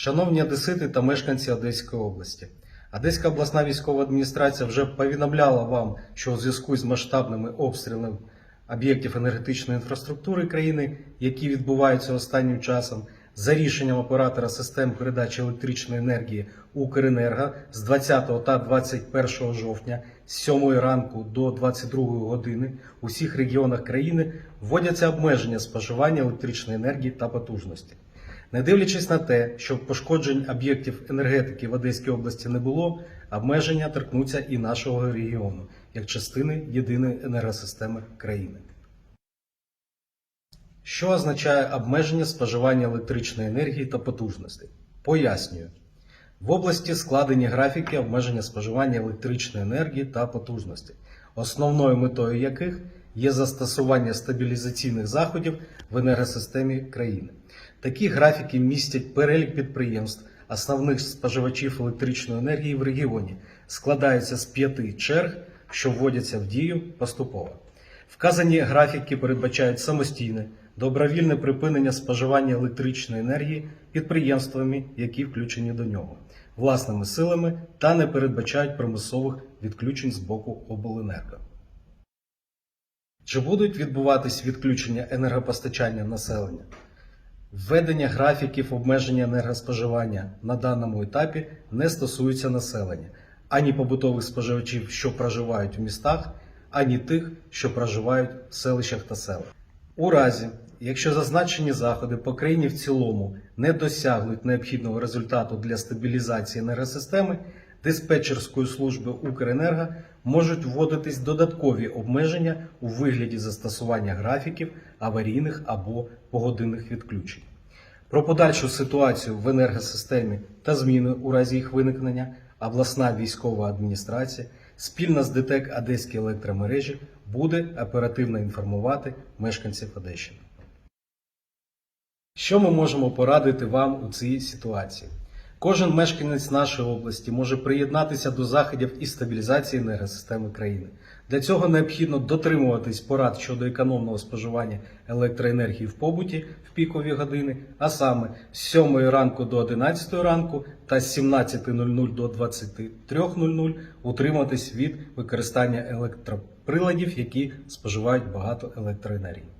Шановні одесити та мешканці Одеської області, Одеська обласна військова адміністрація вже повідомляла вам, що у зв'язку з масштабними обстрілами об'єктів енергетичної інфраструктури країни, які відбуваються останнім часом, за рішенням оператора систем передачі електричної енергії Укренерго з 20 та 21 жовтня з 7 ранку до 22 години у всіх регіонах країни вводяться обмеження споживання електричної енергії та потужності. Не дивлячись на те, що пошкоджень об'єктів енергетики в Одеській області не було, обмеження торкнуться і нашого регіону як частини єдиної енергосистеми країни. Що означає обмеження споживання електричної енергії та потужностей? Пояснюю. В області складені графіки обмеження споживання електричної енергії та потужностей, основною метою яких є застосування стабілізаційних заходів в енергосистемі країни. Такі графіки містять перелік підприємств, основних споживачів електричної енергії в регіоні, складаються з п'яти черг, що вводяться в дію поступово. Вказані графіки передбачають самостійне, добровільне припинення споживання електричної енергії підприємствами, які включені до нього, власними силами та не передбачають примусових відключень з боку обленерго. Чи будуть відбуватись відключення енергопостачання населення? Введення графіків обмеження енергоспоживання на даному етапі не стосується населення, ані побутових споживачів, що проживають у містах, ані тих, що проживають в селищах та селах. У разі, якщо зазначені заходи по країні в цілому не досягнуть необхідного результату для стабілізації енергосистеми, диспетчерської служби Укренерго можуть вводитись додаткові обмеження у вигляді застосування графіків аварійних або погодинних відключень. Про подальшу ситуацію в енергосистемі та зміни у разі їх виникнення обласна військова адміністрація спільно з ДТЕК Одеські електромережі буде оперативно інформувати мешканців Одещини. Що ми можемо порадити вам у цій ситуації? Кожен мешканець нашої області може приєднатися до заходів із стабілізації енергосистеми країни. Для цього необхідно дотримуватись порад щодо економного споживання електроенергії в побуті в пікові години, а саме з 7 ранку до 11 ранку та з 17.00 до 23.00 утриматись від використання електроприладів, які споживають багато електроенергії.